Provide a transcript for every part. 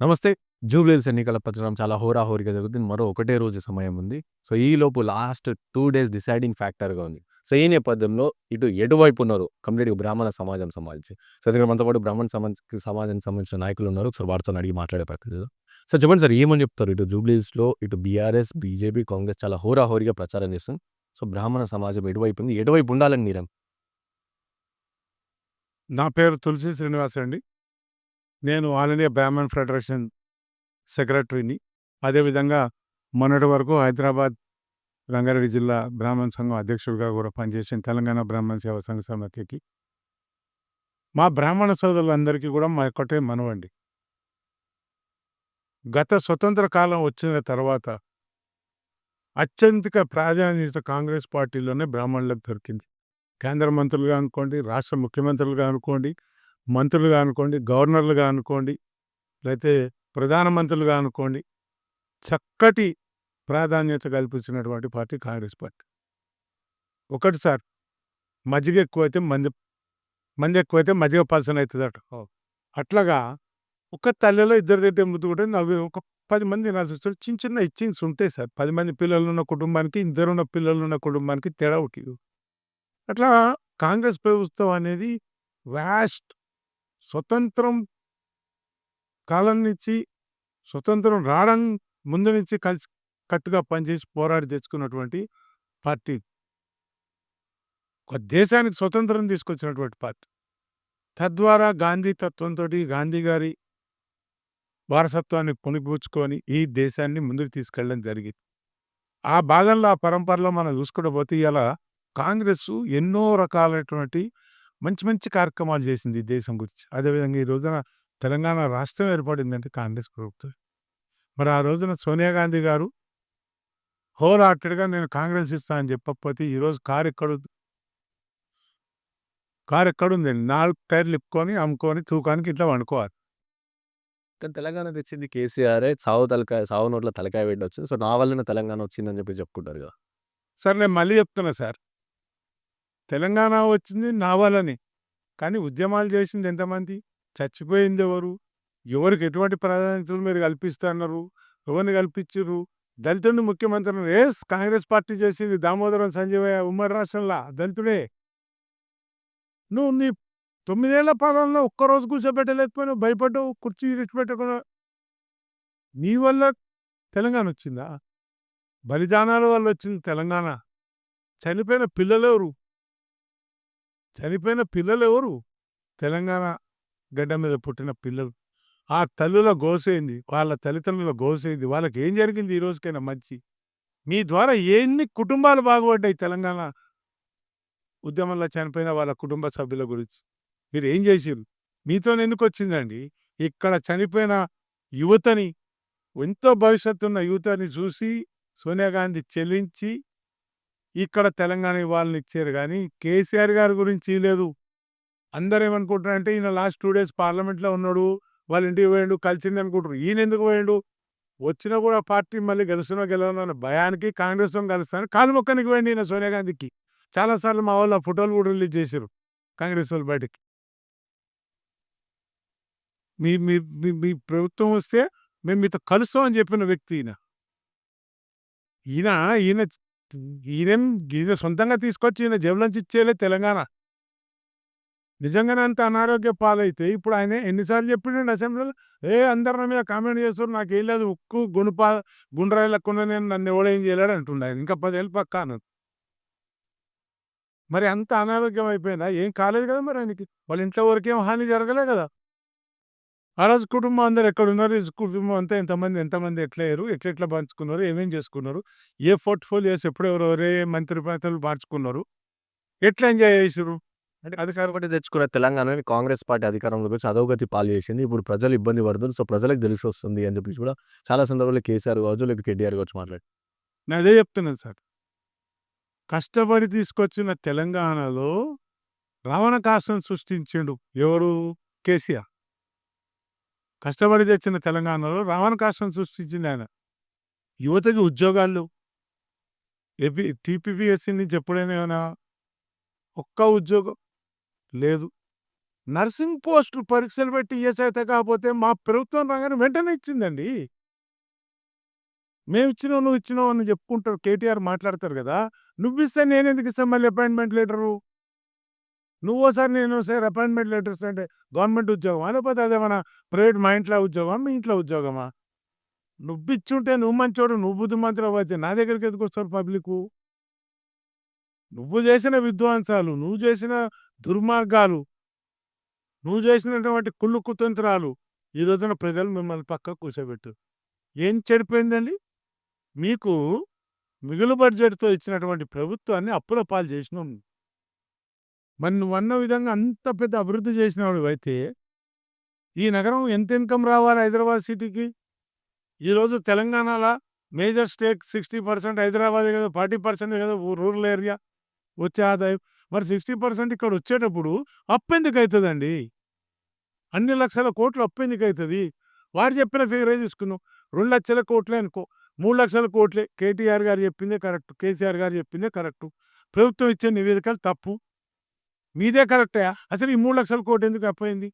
నమస్తే. జూబ్లీహిల్స్ ఎన్నికల ప్రచారం చాలా హోరాహోరీగా జరుగుతుంది. మరో ఒకటే రోజు సమయం ఉంది. సో, ఈలోపు లాస్ట్ టూ డేస్ డిసైడింగ్ ఫ్యాక్టర్‌గా ఉంది. సో, ఈ నేపథ్యంలో ఇటు ఎటువైపు ఉన్నారు కంప్లీట్‌గా బ్రాహ్మణ సమాజం సంబంధించి. సో, ఇక్కడ మనతో పాటు బ్రాహ్మణ సమాజ్ సమాజానికి సంబంధించిన నాయకులు ఉన్నారు. సో వారితో అడిగి మాట్లాడే ప్రయత్నం సో సార్ చెప్పండి సార్ ఏమని చెప్తారు? ఇటు జూబ్లీహిల్స్‌లో ఇటు బీఆర్ఎస్, బీజేపీ, కాంగ్రెస్ చాలా హోరాహోరీగా ప్రచారం చేస్తుంది. సో, బ్రాహ్మణ సమాజం ఎటువైపు ఉంది? ఎటువైపు ఉండాలని మీరం నా పేరు తులసి శ్రీనివాస్ అండి. నేను ఆల్ ఇండియా బ్రాహ్మణ్ ఫెడరేషన్ సెక్రటరీని. అదేవిధంగా మొన్నటి వరకు హైదరాబాద్, రంగారెడ్డి జిల్లా బ్రాహ్మణ సంఘం అధ్యక్షుడిగా కూడా పనిచేసిన తెలంగాణ బ్రాహ్మణ సేవ సంఘ సమాఖ్యకి. మా బ్రాహ్మణ సోదరులందరికీ కూడా మా ఒక్కటే మనవండి. గత స్వతంత్ర కాలం వచ్చిన తర్వాత అత్యంతిక ప్రాధాన్యత కాంగ్రెస్ పార్టీలోనే బ్రాహ్మణులకు దొరికింది. కేంద్ర మంత్రులుగా అనుకోండి, రాష్ట్ర ముఖ్యమంత్రులుగా అనుకోండి, మంత్రులుగా అనుకోండి, గవర్నర్లుగా అనుకోండి, లేతే ప్రధానమంత్రులుగా అనుకోండి. చక్కటి ప్రాధాన్యత కల్పించినటువంటి పార్టీ కాంగ్రెస్ పార్టీ. ఒకటి సార్ మజ్జిగ ఎక్కువైతే మంది మంది ఎక్కువైతే మజ్జిగ పలసన అవుతుందట. అట్లాగా ఒక తల్లిలో ఇద్దరు తింటే ముద్దు కూడా నవ్వు ఒక 10 మంది తినాల్సి వస్తుంది. చిన్న చిన్న ఇచ్చింగ్స్ ఉంటాయి సార్. 10 మంది పిల్లలున్న కుటుంబానికి, ఇద్దరున్న పిల్లలున్న కుటుంబానికి తేడా ఒకటి. అట్లా కాంగ్రెస్ ప్రభుత్వం అనేది వాస్ట్ స్వతంత్రం కాలం నుంచి స్వతంత్రం రావడం ముందు నుంచి కలిసి కట్టుగా పనిచేసి పోరాడి తెచ్చుకున్నటువంటి పార్టీ. ఒక దేశానికి స్వతంత్రం తీసుకొచ్చినటువంటి పార్టీ. తద్వారా గాంధీ తత్వంతోటి గాంధీ గారి వారసత్వాన్ని పుణిపుచ్చుకొని ఈ దేశాన్ని ముందుకు తీసుకెళ్ళడం జరిగింది. ఆ భాగంలో ఆ పరంపరలో మనం చూసుకుంటూ పోతే ఇలా కాంగ్రెస్ ఎన్నో రకాలైనటువంటి మంచి మంచి కార్యక్రమాలు చేసింది ఈ దేశం గురించి. అదేవిధంగా ఈ రోజున తెలంగాణ రాష్ట్రం ఏర్పడిందంటే కాంగ్రెస్ ప్రభుత్వం. మరి ఆ రోజున సోనియా గాంధీ గారు హోల్ హార్టెడ్‌గా నేను కాంగ్రెస్ ఇస్తా అని చెప్పకపోతే ఈరోజు కారు ఎక్కడు కారు ఎక్కడుందండి. 4 టైర్లు ఇప్పుకొని, అమ్ముకొని తూకానికి ఇట్లా పండుకోవాలి. కానీ తెలంగాణ తెచ్చింది కేసీఆరే. సావు తలకాయ సావు నోట్ల తలకాయ పెట్టొచ్చు. సో, నా వల్లనే తెలంగాణ వచ్చిందని చెప్పి చెప్పుకుంటారు కదా! సార్ నేను మళ్ళీ చెప్తున్నా సార్. తెలంగాణ వచ్చింది నా వల్లనే. కానీ ఉద్యమాలు చేసింది ఎంతమంది? చచ్చిపోయింది ఎవరు? ఎవరికి ఎటువంటి ప్రాధాన్యతలు మీరు కల్పిస్తున్నారు? ఎవరిని కల్పించిర్రు? దళితుడిని ముఖ్యమంత్రిని ఏస్ కాంగ్రెస్ పార్టీ చేసింది. దామోదరం సంజీవయ్య ఉమ్మడి రాష్ట్రంలో దళితుడే. నువ్వు నీ తొమ్మిదేళ్ళ పాలనలో ఒక్కరోజు కూర్చోబెట్టలేకపోయినావు. భయపడ్డావు. కుర్చీ తెచ్చిపెట్టకుండా నీ వల్ల తెలంగాణ వచ్చిందా? బలిదానాల వల్ల వచ్చింది తెలంగాణ. చనిపోయిన పిల్లలెవరు? చనిపోయిన పిల్లలెవరు? తెలంగాణ గడ్డ మీద పుట్టిన పిల్లలు. ఆ తల్లుల గోసేంది? వాళ్ళ తల్లిదండ్రుల గోసేంది? వాళ్ళకి ఏం జరిగింది ఈ రోజుకైనా మంచి? మీ ద్వారా ఎన్ని కుటుంబాలు బాగుపడ్డాయి తెలంగాణ ఉద్యమంలో చనిపోయిన వాళ్ళ కుటుంబ సభ్యుల గురించి. మీరు ఏం చేసిర్రు? మీతోనెందుకు వచ్చిందండి? ఇక్కడ చనిపోయిన యువతని ఎంతో భవిష్యత్తున్న యువతని చూసి సోనియా గాంధీ చెల్లించి ఇక్కడ తెలంగాణ ఇవ్వాలని ఇచ్చారు కానీ కేసీఆర్ గారి గురించి లేదు. అందరూ ఏమనుకుంటున్నారంటే ఈయన లాస్ట్ టూ డేస్ పార్లమెంట్‌లో ఉన్నాడు. వాళ్ళ ఇంటికి పోయిండు. కలిసింది అనుకుంటారు. ఈయన ఎందుకు పోయిండు? వచ్చినా కూడా పార్టీ మళ్ళీ గెలుస్తున్నా గెలవను అన్న భయానికి కాంగ్రెస్‌తోని కలుస్తాను కాలు మొక్కనికి పోయిండు ఈయన సోనియా గాంధీకి. చాలాసార్లు మా వాళ్ళు ఆ ఫోటోలు కూడా రిలీజ్ చేశారు కాంగ్రెస్ వాళ్ళు బయటికి మీ మీ మీ ప్రభుత్వం వస్తే మేము మీతో కలుస్తామని చెప్పిన వ్యక్తి ఈయన. ఈయన ఈయన ఈయనేం గీత సొంతంగా తీసుకొచ్చి ఈయన జేబులోంచి ఇచ్చేయలే తెలంగాణ. నిజంగానే అంత అనారోగ్య పాలైతే ఇప్పుడు ఆయన ఎన్నిసార్లు చెప్పిండు అసెంబ్లీలో ఏ అందరి నా మీద కామెంట్ చేస్తుర్రు నాకేం లేదు ఉక్కు గుణపా గుండ్రాయి లెక్కున్న నేను నన్ను ఎవడేం చేయలేడు అంటుండే ఆయన. ఇంకా పదేళ్ళు పక్క అన్నాను మరి అంత అనారోగ్యం అయిపోయినా ఏం కాలేదు కదా మరి ఆయనకి. వాళ్ళ ఇంట్లో వరకేం హాని జరగలే కదా! ఆ రోజు కుటుంబం అందరూ ఎక్కడున్నారు? ఈ కుటుంబం అంతా ఎంతమంది ఎంతమంది ఎట్లయ్యారు? ఎట్లెట్లా పంచుకున్నారు? ఏమేం చేసుకున్నారు? ఏ పోర్ట్‌ఫోలియోస్ ఎప్పుడెవరు ఏ మంత్రి పదవులు మార్చుకున్నారు? ఎట్లా ఎంజాయ్ చేసిర్రు? అంటే అధికారం ఒకటి తెచ్చుకున్న తెలంగాణని కాంగ్రెస్ పార్టీ అధికారంలోకి వచ్చి అధోగతి పాలు చేసింది. ఇప్పుడు ప్రజలు ఇబ్బంది పడుతున్నారు. సో, ప్రజలకు తెలిసొస్తుంది అని చెప్పేసి కూడా చాలా సందర్భాల్లో కేసీఆర్ కావచ్చు, లేకపోతే కేటీఆర్ కావచ్చు మాట్లాడారు. నేను అదే చెప్తున్నాను సార్. కష్టపడి తీసుకొచ్చిన తెలంగాణలో రావణకాష్టం సృష్టించిండు. ఎవరు? కేసీఆర్. కష్టపడి తెచ్చిన తెలంగాణలో రావణకాష్టం సృష్టించింది ఆయన. యువతకి ఉద్యోగాలు ఏపీ టీపీపీఎస్సీ నుంచి ఎప్పుడైనా ఏమైనా ఒక్క ఉద్యోగం లేదు. నర్సింగ్ పోస్టులు పరీక్షలు పెట్టి ఇయ్యసైతే కాకపోతే మా ప్రభుత్వం రంగానే వెంటనే ఇచ్చిందండి. మేము ఇచ్చినావు నువ్వు ఇచ్చినావు అని చెప్పుకుంటారు. కేటీఆర్ మాట్లాడతారు కదా! నువ్విస్తే నేనెందుకు ఇస్తాను మళ్ళీ అపాయింట్మెంట్ లెటరు? నువ్వోసారి నేనోసారి అపాయింట్మెంట్ లెటర్స్ అంటే గవర్నమెంట్ ఉద్యోగమా? లేకపోతే అదేమన్నా ప్రైవేట్ మా ఇంట్లో ఉద్యోగమా? మీ ఇంట్లో ఉద్యోగమా? నువ్విచ్చుంటే నువ్వు మంచోడు, నువ్వు బుద్ధిమంతుడవు అయితే నా దగ్గరికి ఎందుకు వస్తారు పబ్లికు? నువ్వు చేసిన విధ్వంసాలు, నువ్వు చేసిన దుర్మార్గాలు, నువ్వు చేసినటువంటి కుళ్ళు కుతంత్రాలు ఈ రోజున ప్రజలు మిమ్మల్ని పక్కకు కూర్చోబెట్టు ఏం చెడిపోయిందండి? మీకు మిగులు బడ్జెట్‌తో ఇచ్చినటువంటి ప్రభుత్వాన్ని అప్పుల పాలు చేసినావు నువ్వు. విధంగా అంత పెద్ద అభివృద్ధి చేసినవాడివైతే ఈ నగరం ఎంత ఇన్‌కమ్ రావాలి హైదరాబాద్ సిటీకి? ఈరోజు తెలంగాణలో మేజర్ స్టేట్ 60% హైదరాబాదే కదా! 40% కదా రూరల్ ఏరియా వచ్చే ఆదాయం. మరి 60% ఇక్కడ వచ్చేటప్పుడు అప్పెందుకైతదండి? అన్ని లక్షల కోట్లు అప్పిందికి అవుతుంది వారు చెప్పిన ఫిగరే తీసుకున్నాం. 2,00,000 కోట్లే అనుకో. మూడు లక్షల కోట్లే. కేటీఆర్ గారు చెప్పిందే కరెక్ట్. కేసీఆర్ గారు చెప్పిందే కరెక్టు. ప్రభుత్వం ఇచ్చే నివేదికలు తప్పు. మీదే కరెక్టే అసలు ఈ మూడు లక్షల కోటి ఎందుకు అప్పయింది?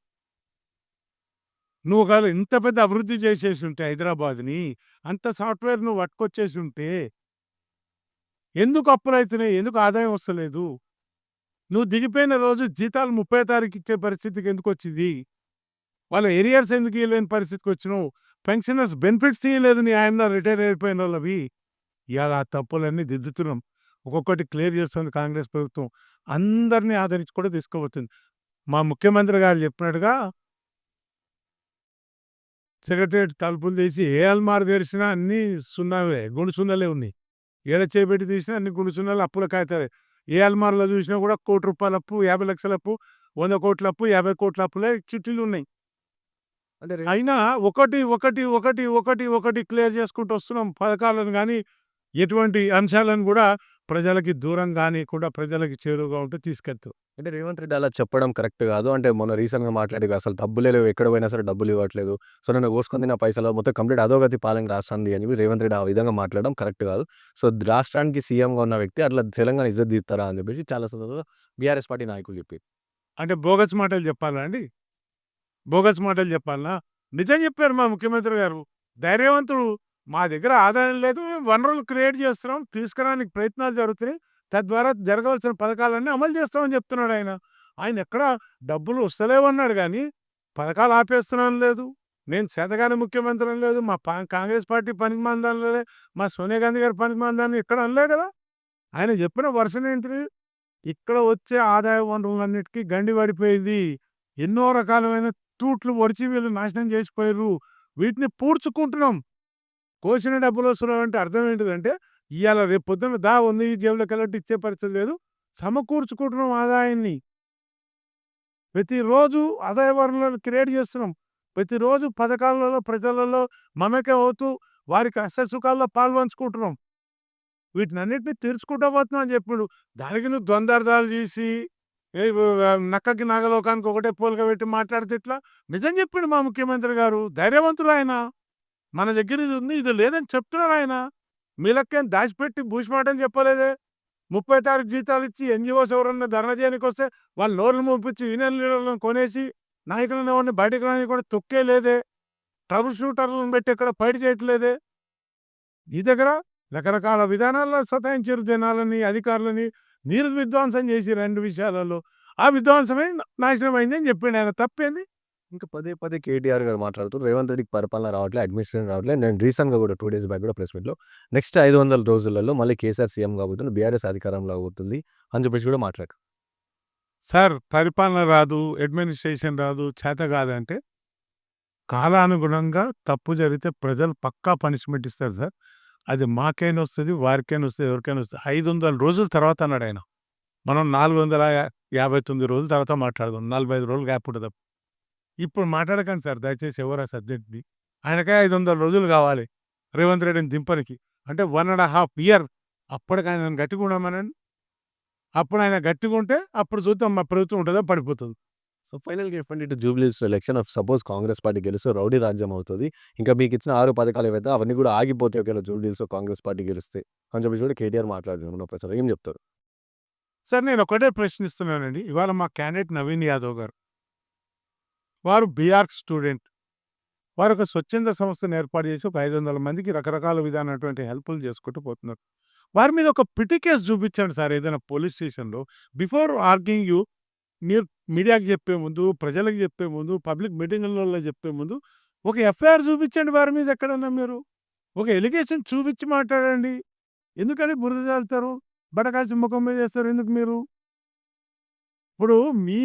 నువ్వు ఒకవేళ ఇంత పెద్ద అభివృద్ధి చేసేసి ఉంటే హైదరాబాద్‌ని, అంత సాఫ్ట్‌వేర్ నువ్వు పట్టుకొచ్చేసుంటే ఎందుకు అప్పులైతున్నాయి? ఎందుకు ఆదాయం వస్తలేదు? నువ్వు దిగిపోయిన రోజు జీతాలు 30 తారీఖు ఇచ్చే పరిస్థితికి ఎందుకొచ్చింది? వాళ్ళ ఎరియర్స్ ఎందుకు ఇయ్యలేని పరిస్థితికొచ్చినావు? పెన్షనర్స్ బెనిఫిట్స్ ఇవ్వలేదు నీ రిటైర్ రిటైర్ అయిపోయినోళ్ళవి. ఇయాల ఆ తప్పులన్నీ దిద్దుతున్నాం. ఒక్కొక్కటి క్లియర్ చేస్తుంది కాంగ్రెస్ ప్రభుత్వం. అందరిని ఆదరించి కూడా తీసుకుపోతుంది. మా ముఖ్యమంత్రి గారు చెప్పినట్టుగా సెక్రటేరియట్ తలుపులు తీసి ఏ అల్మార తెరిచినా అన్నీ సున్నావే. గుండు సున్నాలే ఉన్నాయి. ఏడ చేపెట్టి తీసినా అన్ని గుండు సున్నాలు అప్పుల కాగితాలే. ఏ అల్మార్‌లో చూసినా కూడా రూ. 1,00,00,000 అప్పు, 50,00,000 అప్పు, 100,00,00,000 అప్పు, 50,00,00,000 అప్పులే చిట్టీలున్నాయి. అంటే రే అయినా ఒకటి, ఒకటి, ఒకటి, ఒకటి, ఒకటి క్లియర్ చేసుకుంటూ వస్తున్నాం. పథకాలను గాని, ఎటువంటి అంశాలను కూడా ప్రజలకి దూరం గానీయకుండా ప్రజలకి చేరువగా ఉంటూ తీసుకెళ్తూ అంటే రేవంత్ రెడ్డి అలా చెప్పడం కరెక్ట్ కాదు. అంటే మొన్న రీసెంట్‌గా మాట్లాడి అసలు డబ్బులే లేవు. ఎక్కడ పోయినా సరే డబ్బులు ఇవ్వట్లేదు. సో నన్ను కోసుకొని తిన్న పైసలు మొత్తం కంప్లీట్ అధోగతి పాలన రాష్ట్రానిది అని చెప్పి రేవంత్ రెడ్డి ఆ విధంగా మాట్లాడడం కరెక్ట్ కాదు. సో రాష్ట్రానికి సీఎంగా ఉన్న వ్యక్తి అట్లా తెలంగాణ ఇజ్జత్ తీస్తారా అని చెప్పేసి చాలా సందర్భంలో బీఆర్ఎస్ పార్టీ నాయకులు చెప్పారు. అంటే బోగస్ మాటలు చెప్పాలా అండి? బోగస్ మాటలు చెప్పాలనా? నిజం చెప్పారు మా ముఖ్యమంత్రి గారు. ధైర్యవంతుడు. మా దగ్గర ఆదాయం లేదు. మేము వనరులు క్రియేట్ చేస్తున్నాం. తీసుకురానికి ప్రయత్నాలు జరుగుతున్నాయి. తద్వారా జరగవలసిన పథకాలన్నీ అమలు చేస్తామని చెప్తున్నాడు ఆయన. ఆయన ఎక్కడ డబ్బులు వస్తలేవన్నాడు కానీ పథకాలు ఆపేస్తున్నాను లేదు. నేను చేతగాని ముఖ్యమంత్రి లేదు. మా పా కాంగ్రెస్ పార్టీ పనికిమాలింది అనలే. మా సోనియా గాంధీ గారి పనికిమాలిందని ఇక్కడ అనలే కదా! ఆయన చెప్పిన వర్షన్ ఏంటిది? ఇక్కడ వచ్చే ఆదాయ వనరులన్నిటికీ గండి పడిపోయింది. ఎన్నో రకాలమైన తూట్లు పొడిచి వీళ్ళు నాశనం చేసిపోయారు వీటిని పూడ్చుకుంటున్నాం. కోసిన డబ్బులు వస్తున్నాయంటే అర్థం ఏంటిదంటే, ఇవాళ రేపు పొద్దున దా ఉంది ఈ జేబులోకెళ్ళట్టు ఇచ్చే పరిస్థితి లేదు. సమకూర్చుకుంటున్నాం ఆదాయాన్ని. ప్రతిరోజు ఆదాయ వనరులను క్రియేట్ చేస్తున్నాం. ప్రతిరోజు పథకాలలో ప్రజలలో మమేకం అవుతూ వారి కష్టసుఖాల్లో సుఖాల్లో వీటిని అన్నింటినీ తీర్చుకుంటూ పోతున్నాం అని చెప్పిండు. దానికి నువ్వు ద్వందార్థాలు తీసి ఏ నక్కకి నాగలోకానికి ఒకటే పోలిక పెట్టి మాట్లాడితే ఇట్లా నిజం చెప్పిండు మా ముఖ్యమంత్రి గారు. ధైర్యవంతుడు ఆయన. మన దగ్గర ఇది ఉంది. ఇది లేదని చెప్తున్నారు ఆయన. మీ లెక్కేం దాచిపెట్టి బూసిమాటని చెప్పలేదే. 30 తారీఖు జీతాలు ఇచ్చి ఎన్జిఓస్ ఎవరన్నా ధర్నా వస్తే వాళ్ళు లోన్లు మూపించి యూనియన్ లీడర్లను కొనేసి నాయకులను ఎవరిని బయటకు రావడానికి కూడా తొక్కే లేదే ట్రబుల్ షూటర్లను పెట్టి ఎక్కడ ఫైట్ చేయట్లేదే. ఈ దగ్గర రకరకాల విధానాల్లో సతాయించారు జనాలని, అధికారులని. మీరు విధ్వంసం చేసి రెండు విషయాలలో. ఆ విధ్వంసమే నాశనం అయింది అని చెప్పిండు ఆయన. తప్పేంది? ఇంకా పదే పదే కేటీఆర్ గారు మాట్లాడుతూ రేవంత్ రెడ్డికి పరిపాలన రావట్లే. అడ్మినిస్ట్రేషన్ రావట్లే. నేను రీసెంట్‌గా కూడా టూ డేస్ బ్యాక్ కూడా ప్రెస్ మీట్‌లో నెక్స్ట్ 500 రోజులలో మళ్ళీ కేసీఆర్ సీఎం కాబోతుంది బీఆర్ఎస్ అధికారంలో అవుతుంది అని చెప్పేసి కూడా మాట్లాడారు. సార్ పరిపాలన రాదు, అడ్మినిస్ట్రేషన్ రాదు, చేత కాదంటే కాలానుగుణంగా తప్పు జరిగితే ప్రజలు పక్కా పనిష్మెంట్ ఇస్తారు సార్. అది మాకైనా వస్తుంది వారికైనా వస్తుంది ఎవరికైనా వస్తది. 500 రోజుల తర్వాత అన్నాడు ఆయన. మనం 459 రోజుల తర్వాత మాట్లాడదాం. 45 రోజులు గ్యాప్ ఉంటుంది ఇప్పుడు మాట్లాడకండి సార్ దయచేసి ఎవరు ఆ సబ్జెక్ట్‌ని. ఆయనకే 500 రోజులు కావాలి. రేవంత్ రెడ్డిని దింపనికి. అంటే 1 ½ ఇయర్. అప్పటికి ఆయనను గట్టిగా ఉండమనండి. అప్పుడు ఆయన గట్టిగా ఉంటే అప్పుడు చూద్దాం మా ప్రభుత్వం ఉంటదో పడిపోతదో. సో ఫైనల్‌గా చెప్పండి ఇటు Jubilee Hills election of suppose Congress party గెలిస్తే రౌడీ రాజ్యం అవుతది. ఇంకా మీకు ఇచ్చిన 6 పథకాలు ఏవైతే అవన్నీ కూడా ఆగిపోతాయి ఒకవేళ జూబ్లీహిల్స్‌లో కాంగ్రెస్ పార్టీ గెలిస్తే అని చెప్పేసి కూడా కేటీఆర్ మాట్లాడారు మొన్న ప్రచారం. ఏం చెప్తారు? సార్ నేను ఒకటే ప్రశ్నిస్తున్నానండి. ఇవాళ మా క్యాండిడేట్ నవీన్ యాదవ్ గారు. వారు బీఆర్క్ స్టూడెంట్. వారు ఒక స్వచ్ఛంద సంస్థను ఏర్పాటు చేసి ఒక ఐదు వందల మందికి రకరకాల విధానటువంటి హెల్ప్లు చేసుకుంటూ పోతున్నారు. వారి మీద ఒక పిటి కేసు చూపించండి సార్ ఏదైనా పోలీస్ స్టేషన్లో. బిఫోర్ ఆర్గింగ్ యూ మీరు మీడియాకి చెప్పే ముందు ప్రజలకు చెప్పే ముందు పబ్లిక్ మీటింగ్లలో చెప్పే ముందు ఒక ఎఫ్ఐఆర్ చూపించండి వారి మీద ఎక్కడన్నా మీరు. ఒక ఎలిగేషన్ చూపించి మాట్లాడండి. ఎందుకని బురద చాలుతారు బడకాల్సి ముఖం మీద చేస్తారు ఎందుకు మీరు? ఇప్పుడు మీ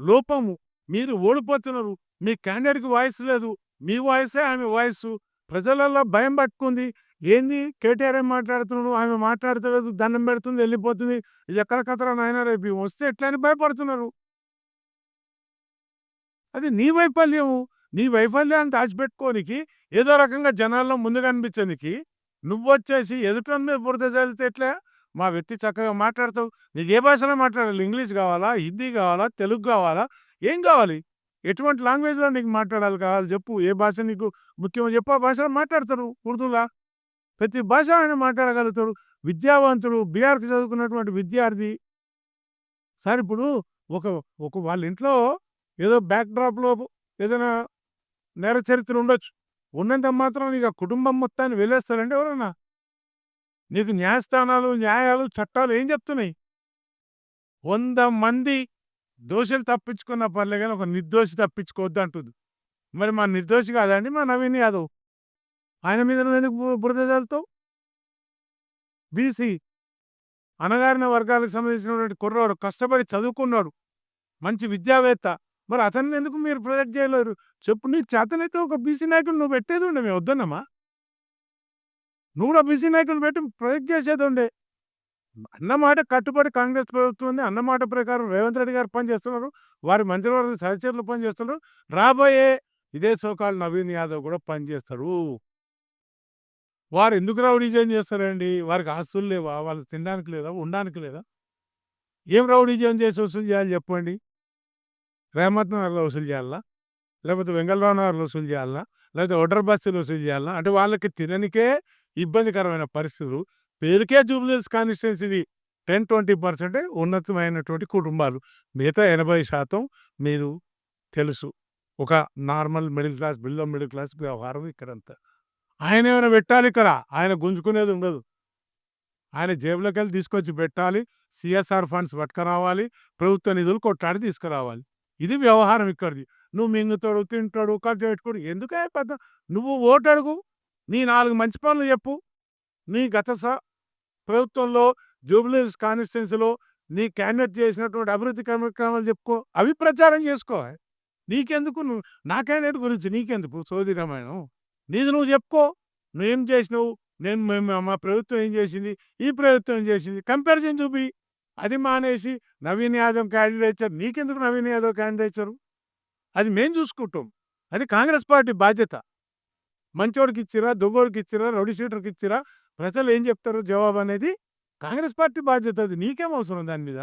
లోపము మీరు ఓడిపోతున్నారు. మీ క్యాండిడేట్కి వాయిస్ లేదు. మీ వాయిసే ఆమె వాయిస్ ప్రజలలో భయం పట్టుకుంది. ఏంది కేటీఆర్ ఏం మాట్లాడుతున్నాడు? ఆమె మాట్లాడతలేదు. దండం పెడుతుంది వెళ్ళిపోతుంది. ఇది ఎక్కడ కథరా నాయన రేపు? వస్తే ఎట్లా అని భయపడుతున్నారు. అది నీ వైఫల్యము. నీ వైఫల్యాన్ని దాచిపెట్టుకోనికి ఏదో రకంగా జనాల్లో ముందు కనిపించడానికి నువ్వు వచ్చేసి ఎదుటి మీద బురద చదివితే ఎట్లా? మా వ్యక్తి చక్కగా మాట్లాడతావు. నీకు ఏ భాషలో మాట్లాడాలి? ఇంగ్లీష్ కావాలా? హిందీ కావాలా? తెలుగు కావాలా? ఏం కావాలి? ఎటువంటి లాంగ్వేజ్లో నీకు మాట్లాడాలి కావాలి? చెప్పు. ఏ భాష నీకు ముఖ్యమో చెప్పు. ఆ భాషలో మాట్లాడతారు. ఉర్దూలా ప్రతి భాష ఆయన మాట్లాడగలుగుతాడు. విద్యావంతుడు బీఆర్కి చదువుకున్నటువంటి విద్యార్థి. సార్ ఇప్పుడు ఒక ఒక వాళ్ళ ఇంట్లో ఏదో బ్యాక్డ్రాప్లో ఏదైనా నేర చరిత్ర ఉండొచ్చు. ఉన్నంత మాత్రం నీకు ఆ కుటుంబం మొత్తాన్ని వెళ్ళేస్తారంటే ఎవరన్నా? నీకు న్యాయస్థానాలు న్యాయాలు చట్టాలు ఏం చెప్తున్నాయి? వంద మంది దోషులు తప్పించుకున్న పర్లే కానీ ఒక నిర్దోషి తప్పించుకోవద్దు అంటుంది మరి మా నిర్దోషి కాదండి మా నవీన్ యాదవ్. ఆయన మీద నువ్వు ఎందుకు బురద చల్లుతావు బీసీ అనగారిన వర్గాలకు సంబంధించినటువంటి కుర్రవాడు కష్టపడి చదువుకున్నాడు మంచి విద్యావేత్త. మరి అతన్ని ఎందుకు మీరు ప్రొజెక్ట్ చేయలేరు? చెప్పు నీ చేతనైతే ఒక బీసీ నాయకులు నువ్వు పెట్టేది ఉండే మేము వద్దన్నమ్మా నువ్వు కూడా బీసీ నాయకులు పెట్టి ప్రొజెక్ట్ చేసేది ఉండే అన్నమాట కట్టుబడి కాంగ్రెస్ ప్రభుత్వం ఉంది అన్నమాట ప్రకారం రేవంత్ రెడ్డి గారు పనిచేస్తున్నారు వారి మంత్రివర్గ సహచరులు పనిచేస్తున్నారు రాబోయే ఇదే సోకాలు నవీన్ యాదవ్ కూడా పనిచేస్తారు వారు ఎందుకు రౌడీజం చేస్తారండి? వారికి ఆస్తులు లేవా? వాళ్ళు తినడానికి లేదా? ఉండడానికి లేదా? ఏం రౌడీజం చేసి వసూలు చేయాలి చెప్పండి? రేమత్ నగర్లో వసూలు చేయాలా? లేకపోతే వెంగళరావు నగర్లో వసూలు చేయాలా? లేకపోతే ఒడర్ బస్సులు వసూలు చేయాలా? అంటే వాళ్ళకి తిననికే ఇబ్బందికరమైన పరిస్థితులు. పేరుకే జూబ్లీస్ కాన్స్టిట్యున్సీది టెన్ ట్వంటీ పర్సెంటే ఉన్నతమైనటువంటి కుటుంబాలు. మిగతా ఎనభై శాతం మీరు తెలుసు. ఒక normal middle class below middle class వ్యవహారం ఇక్కడంతా. ఆయన ఏమైనా పెట్టాలి ఇక్కడ? ఆయన గుంజుకునేది ఉండదు. ఆయన జేబులోకి వెళ్ళి తీసుకొచ్చి పెట్టాలి. సిఎస్ఆర్ ఫండ్స్ పట్టుకురావాలి. ప్రభుత్వ నిధులు కొట్టాడి తీసుకురావాలి. ఇది వ్యవహారం ఇక్కడిది. నువ్వు మింగుతాడు తింటాడు ఖర్చు పెట్టుకోడు. ఎందుకే పెద్ద? నువ్వు ఓటు అడుగు నీ నాలుగు మంచి పనులు చెప్పు. నీ గత స ప్రభుత్వంలో జూబ్లీస్ కాన్స్టిట్యున్సీలో నీ క్యాండిడేట్ చేసినటువంటి అభివృద్ధి కార్యక్రమాలు చెప్పుకో అవి ప్రచారం చేసుకో. నీకెందుకు నువ్వు నా క్యాండిడేట్ గురించి నీకెందుకు సోది రామాయణం? నీది నువ్వు చెప్పుకో. నువ్వేం చేసినావు? నేను మేము మా ప్రభుత్వం ఏం చేసింది? ఈ ప్రభుత్వం ఏం చేసింది? కంపారిజన్ చూపి. అది మానేసి నవీన్ యాదవ్ క్యాండిడేచర్ నీకెందుకు నవీన్ యాదవ్ క్యాండిడేచరు అది మేము చూసుకుంటాం. అది కాంగ్రెస్ పార్టీ బాధ్యత. మంచోడికి ఇచ్చిరా దొంగోడికి ఇచ్చిరా రౌడీ షీటర్కి ఇచ్చిరా ప్రజలు ఏం చెప్తారు జవాబు అనేది కాంగ్రెస్ పార్టీ బాధ్యత అది. నీకేం అవసరం దాని మీద?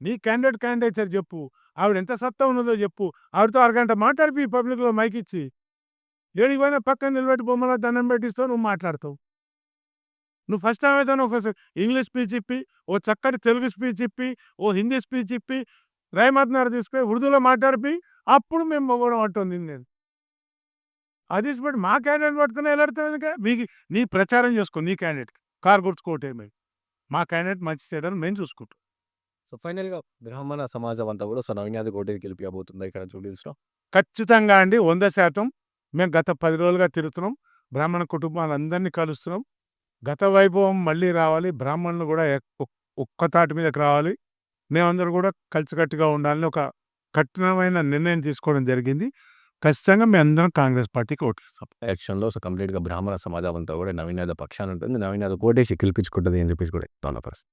నీ క్యాండిడేట్ క్యాండిడేచర్ చెప్పు. ఆవిడ ఎంత సత్తా ఉన్నదో చెప్పు. ఆవిడతో అరగంట మాట్లాడిపి పబ్లిక్లో మైక్ ఇచ్చి. ఏడికి పోయినా పక్కన నిలబెట్టి బొమ్మల దండం పెట్టిస్తావు నువ్వు మాట్లాడతావు. నువ్వు ఫస్ట్ టైం అయితే ఒక ఇంగ్లీష్ స్పీచ్ ఇప్పి ఓ చక్కటి తెలుగు స్పీచ్ ఇప్పి ఓ హిందీ స్పీచ్ ఇప్పి రైమత్నారు తీసుకొని ఉర్దూలో మాట్లాడిపి అప్పుడు మేము మొగడం అంటుంది నేను. అది బట్టి మా క్యాండిడేట్ పట్టుకుని వెళ్ళాడుతుంది మీకు నీ ప్రచారం చేసుకో నీ క్యాండిడేట్కి. కార్ గుర్తుకోవటమే మా క్యాండిడేట్ మంచి చేయడానికి మేము చూసుకుంటాం. సో ఫైనల్‌గా బ్రాహ్మణ సమాజం అంతా కూడా సో నవీన్ యాదవ్ ఓటేసి గెలిపియబోతుందా ఇక్కడ జూబ్లీహిల్స్‌లో? ఖచ్చితంగా అండి. వంద శాతం. మేము గత పది రోజులుగా తిరుగుతున్నాం. బ్రాహ్మణ కుటుంబాలందరినీ కలుస్తున్నాం. గత వైభవం మళ్ళీ రావాలి. బ్రాహ్మణులు కూడా ఒక్క తాటి మీదకి రావాలి. మేమందరూ కూడా కలిసికట్టుగా ఉండాలని ఒక కఠినమైన నిర్ణయం తీసుకోవడం జరిగింది. ఖచ్చితంగా మేము అందరం కాంగ్రెస్ పార్టీకి ఓటిస్తాం ఎలక్షన్‌లో సో కంప్లీట్‌గా బ్రాహ్మణ సమాజం అంతా కూడా నవీన్ యాదవ్ పక్షాన ఉంటుంది. నవీన్ యాదవ్ ఓటేసి అని చెప్పేసి కూడా చెప్తా ఉన్న పరిస్థితి.